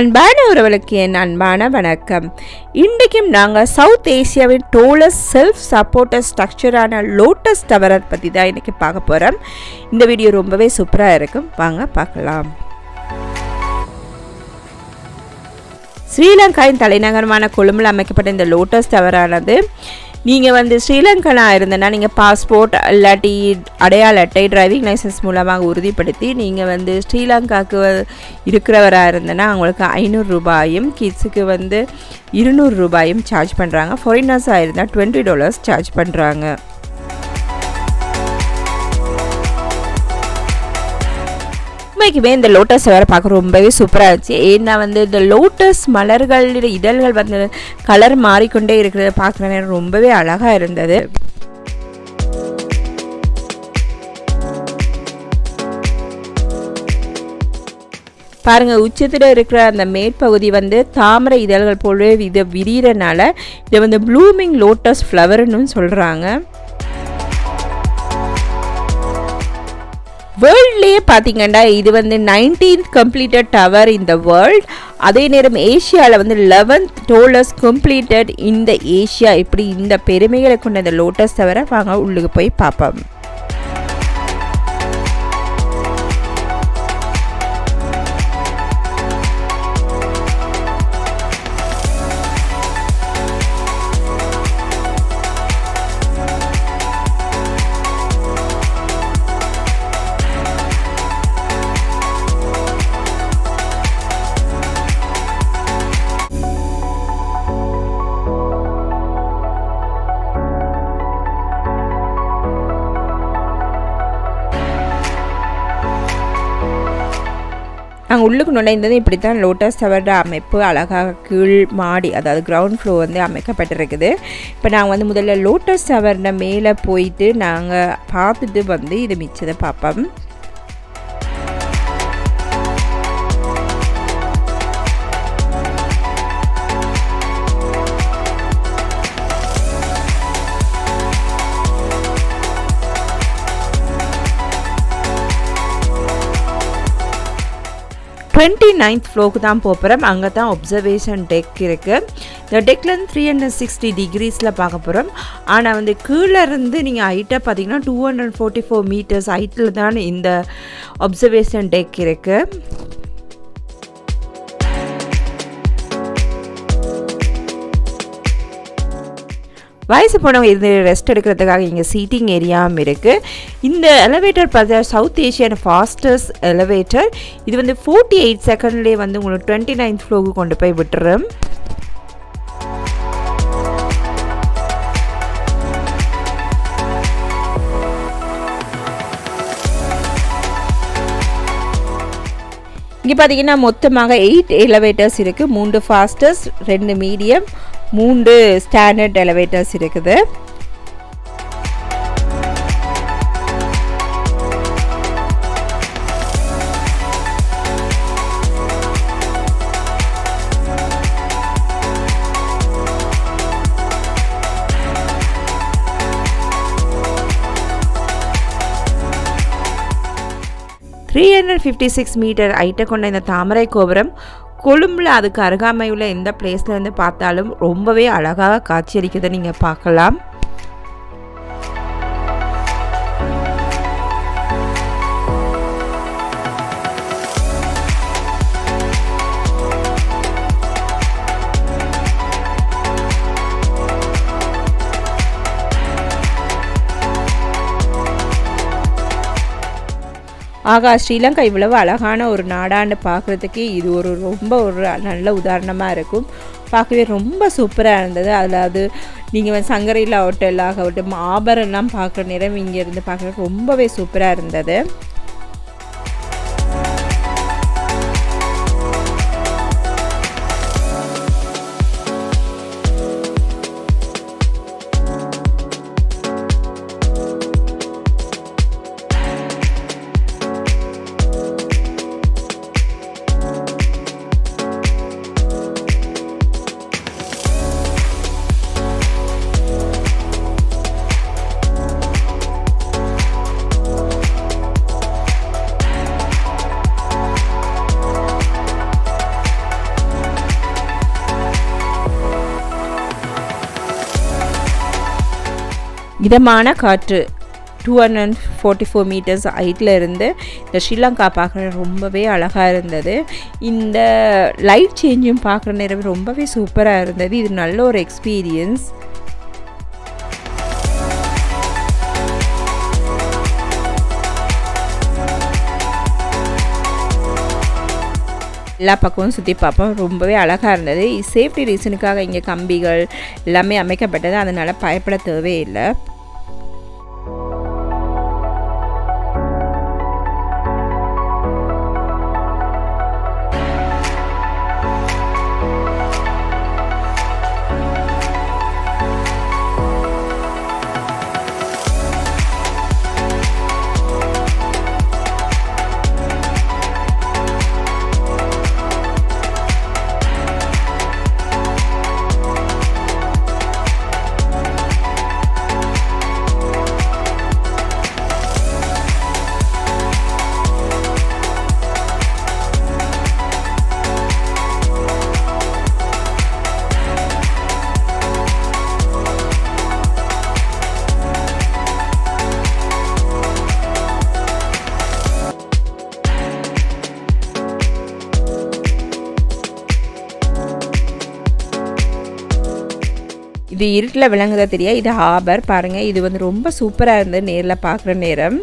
அன்பான உறவுகளுக்கு என் அன்பான வணக்கம். இன்றைக்கும் நாங்கள் சவுத் ஏசியாவின் டோலஸ் செல்ஃப் சப்போர்ட்டர் ஸ்ட்ரக்சரான லோட்டஸ் டவரர் பற்றி தான் இன்றைக்கி பார்க்க போகிறோம் இந்த வீடியோ ரொம்பவே சூப்பராக இருக்கும். வாங்க பார்க்கலாம். ஸ்ரீலங்காவின் தலைநகரமான கொழும்பில் அமைக்கப்பட்ட இந்த லோட்டஸ் டவரானது நீங்கள் வந்து ஸ்ரீலங்கனாக இருந்தனா நீங்கள் பாஸ்போர்ட் இல்லாட்டி அடையாள அட்டை டிரைவிங் லைசன்ஸ் மூலமாக உறுதிப்படுத்தி நீங்கள் வந்து ஸ்ரீலங்காவுக்கு இருக்கிறவராக இருந்தனா அவங்களுக்கு ஐநூறு ரூபாயும் கிட்ஸுக்கு வந்து இருநூறு ரூபாயும் சார்ஜ் பண்ணுறாங்க ஃபாரினர்ஸாக இருந்தால் டுவெண்ட்டி டாலர்ஸ் சார்ஜ் பண்ணுறாங்க இன்றைக்குமே இந்த லோட்டஸ் வேறு பார்க்க ரொம்பவே சூப்பராக இருந்துச்சு. ஏன்னா வந்து இந்த லோட்டஸ் மலர்கள் இதழ்கள் வந்து கலர் மாறிக்கொண்டே இருக்கிறத பார்க்குற நேரம் ரொம்பவே அழகாக இருந்தது. பாருங்க உச்சத்தில் இருக்கிற அந்த மேற்பகுதி வந்து தாமரை இதழ்கள் போலவே இதை விரிகிறனால இதை வந்து ப்ளூமிங் லோட்டஸ் ஃப்ளவர்னு சொல்கிறாங்க வேர்ல்ட்லேயே பார்த்தீங்கன்னா இது வந்து நைன்டீன்த் கம்ப்ளீட்டட் டவர் இந்த வேர்ல்ட் அதே நேரம் ஏஷியாவில் வந்து லெவன்த் டோலஸ் கம்ப்ளீட்டட் இந்த ஏஷியா இப்படி இந்த பெருமைகளை கொண்ட இந்த லோட்டஸ் தவிர வாங்க உள்ளுக்கு போய் பார்ப்போம். உள்ளுக்கு நுழைந்தது இப்படி தான் லோட்டஸ் டவரோட அமைப்பு அழகாக கீழ் மாடி அதாவது கிரவுண்ட் ஃப்ளோர் வந்து அமைக்கப்பட்டிருக்குது. இப்போ நாங்கள் வந்து முதல்ல லோட்டஸ் டவரோட மேலே போயிட்டு நாங்கள் பார்த்துட்டு வந்து இது மிச்சதை பார்ப்போம். டுவெண்ட்டி நைன்த் ஃப்ளோக்கு தான் போகிறோம் அங்கே தான் ஒப்சர்வேஷன் டெக் இருக்குது இந்த டெக்லேருந்து த்ரீ ஹண்ட்ரட் சிக்ஸ்டி டிகிரிஸில் பார்க்க போகிறோம் ஆனால் வந்து கீழே இருந்து நீங்கள் ஹைட்டாக பார்த்தீங்கன்னா two hundred forty four metres ஹைட்டில் தான் இந்த ஒப்சர்வேஷன் டெக் இருக்குது வயசு போனவங்க இது ரெஸ்ட் எடுக்கிறதுக்காக இங்கே சீட்டிங் ஏரியாவும் இருக்குது இந்த எலவேட்டர் பார்த்தா சவுத் ஏஷியன் ஃபாஸ்டஸ்ட் எலவேட்டர் இது வந்து ஃபோர்ட்டி எயிட் செகண்ட்லேயே வந்து உங்களுக்கு டுவெண்ட்டி நைன்த் ஃப்ளோக்கு கொண்டு போய் விட்டுறோம் இங்கே பார்த்தீங்கன்னா மொத்தமாக எயிட் எலவேட்டர்ஸ் இருக்குது மூன்று ஃபாஸ்டஸ்ட் ரெண்டு மீடியம் மூன்று ஸ்டாண்டர்ட் எலவேட்டர்ஸ் இருக்குது. Three hundred fifty six metre ஐட்ட கொண்ட இந்த தாமரை கோபுரம் கொழும்பில் அதுக்கு அருகாமையுள்ள எந்த பிளேஸ்லேருந்து பார்த்தாலும் ரொம்பவே அழகாக காட்சியளிக்கிறதை நீங்கள் பார்க்கலாம். ஆகா ஸ்ரீலங்கா இவ்வளவு அழகான ஒரு நாடான்னு பார்க்குறதுக்கு இது ஒரு ரொம்ப ஒரு நல்ல உதாரணமாக இருக்கும். பார்க்கவே ரொம்ப சூப்பராக இருந்தது. அதாவது நீங்கள் வந்து சங்கரையில் ஹோட்டல் ஆகட்டும் ஆபரெல்லாம் பார்க்குற நேரம் இங்கேருந்து பார்க்குறதுக்கு ரொம்பவே சூப்பராக இருந்தது. இதமான காற்று two hundred forty four metres ஹைட்டில் இருந்து இந்த ஸ்ரீலங்கா பார்க்குற ரொம்பவே அழகாக இருந்தது. இந்த லைட் சேஞ்சும் பார்க்குற நேரம் ரொம்பவே சூப்பராக இருந்தது. இது நல்ல ஒரு எக்ஸ்பீரியன்ஸ் எல்லா பக்கமும் சுற்றி பார்ப்போம். ரொம்பவே அழகாக இருந்தது. சேஃப்டி ரீசனுக்காக இங்கே கம்பிகள் எல்லாமே அமைக்கப்பட்டது. அதனால் பயப்பட தேவையில்லை. இது இருட்டில் விளங்குதா தெரியா? இது ஹாபர். பாருங்கள் இது வந்து ரொம்ப சூப்பராக இருந்தது நேரில் பார்க்குற நேரம்.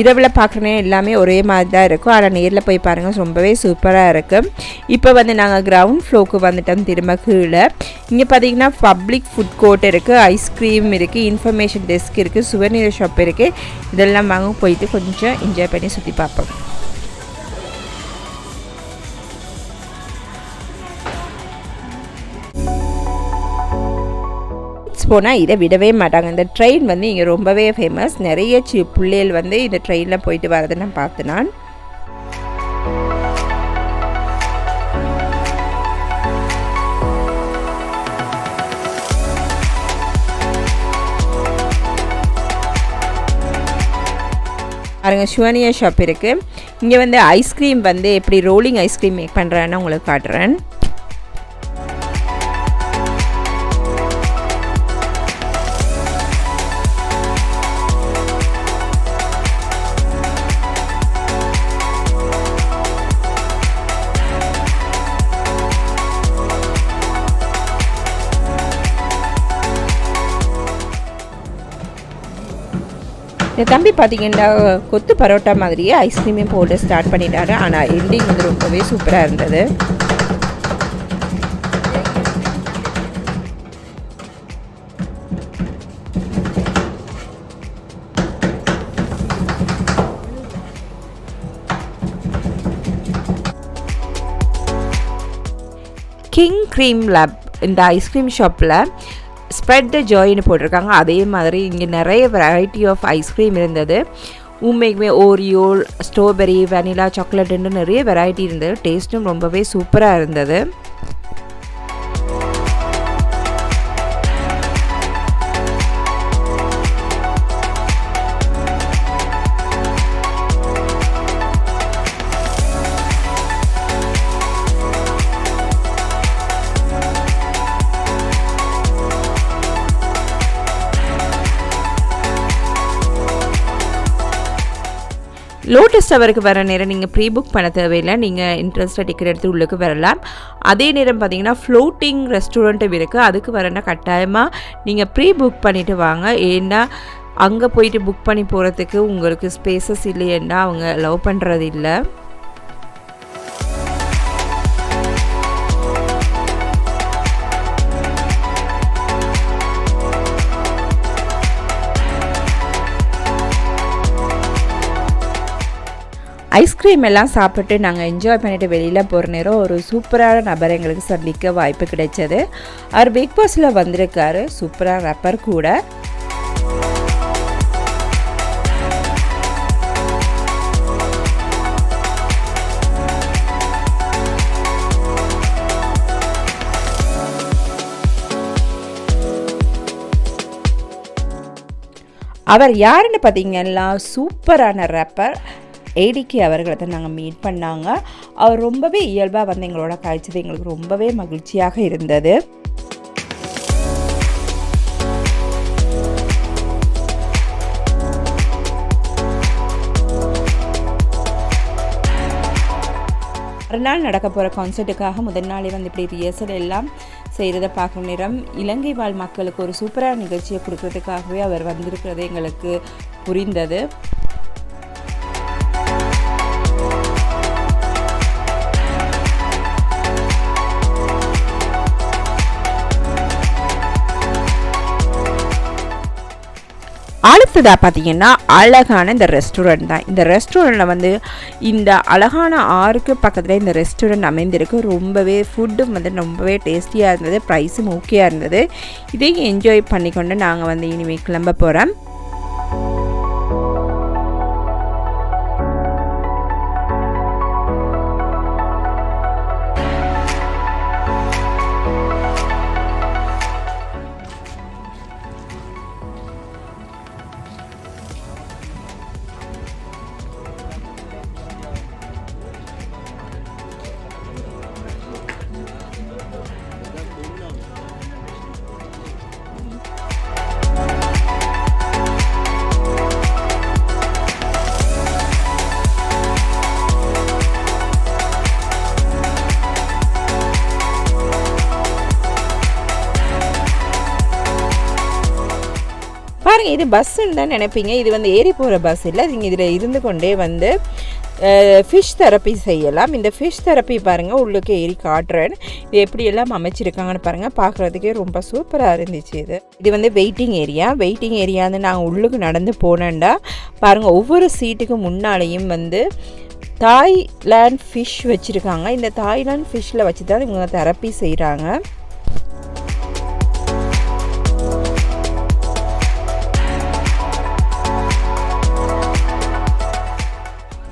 இரவில் பார்க்குறனே எல்லாமே ஒரே மாதிரி தான் இருக்கும். ஆனால் நேரில் போய் பாருங்கள் ரொம்பவே சூப்பராக இருக்குது இப்போ வந்து நாங்கள் கிரவுண்ட் ஃப்ளோக்கு வந்துட்டோம் திரும்ப கீழே. இங்கே பார்த்தீங்கன்னா பப்ளிக் ஃபுட் கோர்ட் இருக்குது ஐஸ்கிரீம் இருக்குது இன்ஃபர்மேஷன் டெஸ்க் இருக்குது சுவர்நீர் ஷாப் இருக்குது இதெல்லாம் வாங்க போயிட்டு கொஞ்சம் என்ஜாய் பண்ணி சுற்றி பார்ப்போம். போனால் இதை விடவே மாட்டாங்க. இந்த ட்ரெயின் வந்து இங்கே ரொம்பவே ஃபேமஸ் நிறைய சி பிள்ளைகள் வந்து இந்த ட்ரெயினில் போயிட்டு வரதை நான் பார்த்து நான். பாருங்க சுவனியா ஷாப் இருக்குது இங்கே வந்து ஐஸ்கிரீம் வந்து எப்படி ரோலிங் ஐஸ்கிரீம் மேக் பண்ணுறேன்னு உங்களுக்கு காட்டுறேன். இந்த தம்பி பார்த்தீங்கன்னா கொத்து பரோட்டா மாதிரியே ஐஸ்கிரீமே போட்டு ஸ்டார்ட் பண்ணிட்டாரு. ஆனால் எண்டிங் வந்து ரொம்பவே சூப்பராக இருந்தது. கிங் க்ரீம் லேப் இந்த ஐஸ்கிரீம் ஷாப்பில் ஸ்ப்ரெட் த ஜாயின்னு போட்டிருக்காங்க. அதே மாதிரி இங்கே நிறைய வெரைட்டி ஆஃப் ஐஸ்கிரீம் இருந்தது. உண்மைக்குமே ஓரியோ ஸ்ட்ராபெரி வெனிலா சாக்லேட்டுன்னு நிறைய வெரைட்டி இருந்தது. டேஸ்ட்டும் ரொம்பவே சூப்பராக இருந்தது. லோட்டஸ் டவருக்கு வர நேரம் நீங்கள் ப்ரீ புக் பண்ண தேவையில்லை. நீங்கள் இன்ட்ரெஸ்ட்டாக டிக்கெட் எடுத்து உள்ளுக்கு வரலாம். அதே நேரம் பார்த்தீங்கன்னா ஃப்ளோட்டிங் ரெஸ்டாரண்ட்டும் இருக்குது அதுக்கு வரனா கட்டாயமாக நீங்கள் ப்ரீ புக் பண்ணிவிட்டு வாங்க. ஏன்னா அங்கே போயிட்டு புக் பண்ணி போகிறதுக்கு உங்களுக்கு ஸ்பேசஸ் இல்லையேன்னா அவங்க லவ் பண்ணுறது இல்லை. ஐஸ்கிரீம் எல்லாம் சாப்பிட்டு நாங்கள் என்ஜாய் பண்ணிவிட்டு வெளியில் போகிற நேரம் ஒரு சூப்பரான நபர் எங்களுக்கு சந்திக்க வாய்ப்பு கிடைச்சது. அவர் பிக் பாஸில் வந்திருக்காரு. சூப்பரான ரப்பர் கூட. அவர் யாருன்னு பார்த்தீங்கன்னா சூப்பரான ரப்பர் ஏடிகே அவர்களை தான் நாங்கள் மீட் பண்ணாங்க. அவர் ரொம்பவே இயல்பாக வந்து எங்களோட கழிச்சது எங்களுக்கு ரொம்பவே மகிழ்ச்சியாக இருந்தது. மறுநாள் நடக்க போகிற கான்சர்ட்டுக்காக முதல் நாளே வந்து இப்படி ரியர்சல் எல்லாம் செய்கிறத பார்க்கும் நேரம் இலங்கை வாழ் மக்களுக்கு ஒரு சூப்பரான நிகழ்ச்சியை கொடுக்கறதுக்காகவே அவர் வந்திருக்கிறது எங்களுக்கு புரிந்தது. அடுத்ததாக பார்த்தீங்கன்னா அழகான இந்த ரெஸ்டாரண்ட் தான். இந்த ரெஸ்டாரண்ட்டில் வந்து இந்த அழகான ஆறுக்கு பக்கத்தில் இந்த ரெஸ்டாரண்ட் அமைந்திருக்கு. ரொம்பவே ஃபுட்டும் வந்து ரொம்பவே டேஸ்டியாக இருந்தது ப்ரைஸும் ஓகேயாக இருந்தது. இதையும் என்ஜாய் பண்ணிக்கொண்டு நாங்கள் வந்து இனிமேல் கிளம்ப போகிறோம் பாருங்கள் இது பஸ்ஸுன்னு தான் நினைப்பீங்க. இது வந்து ஏறி போகிற பஸ் இல்லை. நீங்கள் இதில் இருந்து கொண்டே வந்து ஃபிஷ் தெரப்பி செய்யலாம். இந்த ஃபிஷ் தெரப்பி பாருங்கள் உள்ளுக்கு ஏறி காட்டுறேன். இது எப்படியெல்லாம் அமைச்சிருக்காங்கன்னு பாருங்கள் பார்க்குறதுக்கே ரொம்ப சூப்பராக இருந்துச்சு இது. இது வந்து வெயிட்டிங் ஏரியா வெயிட்டிங் ஏரியா வந்து நாங்கள் உள்ளுக்கு நடந்து போனேன்டா. பாருங்கள் ஒவ்வொரு சீட்டுக்கு முன்னாலேயும் வந்து தாய்லாண்ட் ஃபிஷ் வச்சுருக்காங்க. இந்த தாய்லாண்ட் ஃபிஷ்ஷில் வச்சு தான் இவங்க தெரப்பி செய்கிறாங்க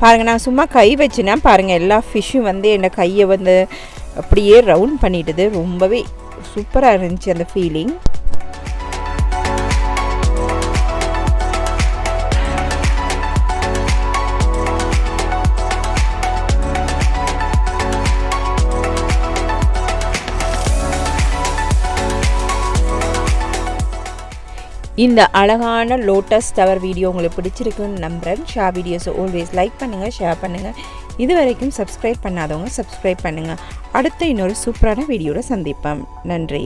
பாருங்கள் நான் சும்மா கை வச்சுனா பாருங்கள் எல்லா ஃபிஷ்ஷும் வந்து என்னை கையை வந்து அப்படியே ரவுண்ட் பண்ணிட்டுது ரொம்பவே சூப்பராக இருந்துச்சு அந்த ஃபீலிங் இந்த அழகான லோட்டஸ் டவர் வீடியோ உங்களுக்கு பிடிச்சிருக்குன்னு நம்புகிறேன் ஷேர் வீடியோஸை ஆல்வேஸ் லைக் பண்ணுங்கள் ஷேர் பண்ணுங்கள் இது வரைக்கும் சப்ஸ்கிரைப் பண்ணாதவங்க சப்ஸ்கிரைப் பண்ணுங்கள் அடுத்த இன்னொரு சூப்பரான வீடியோவில் சந்திப்போம். நன்றி.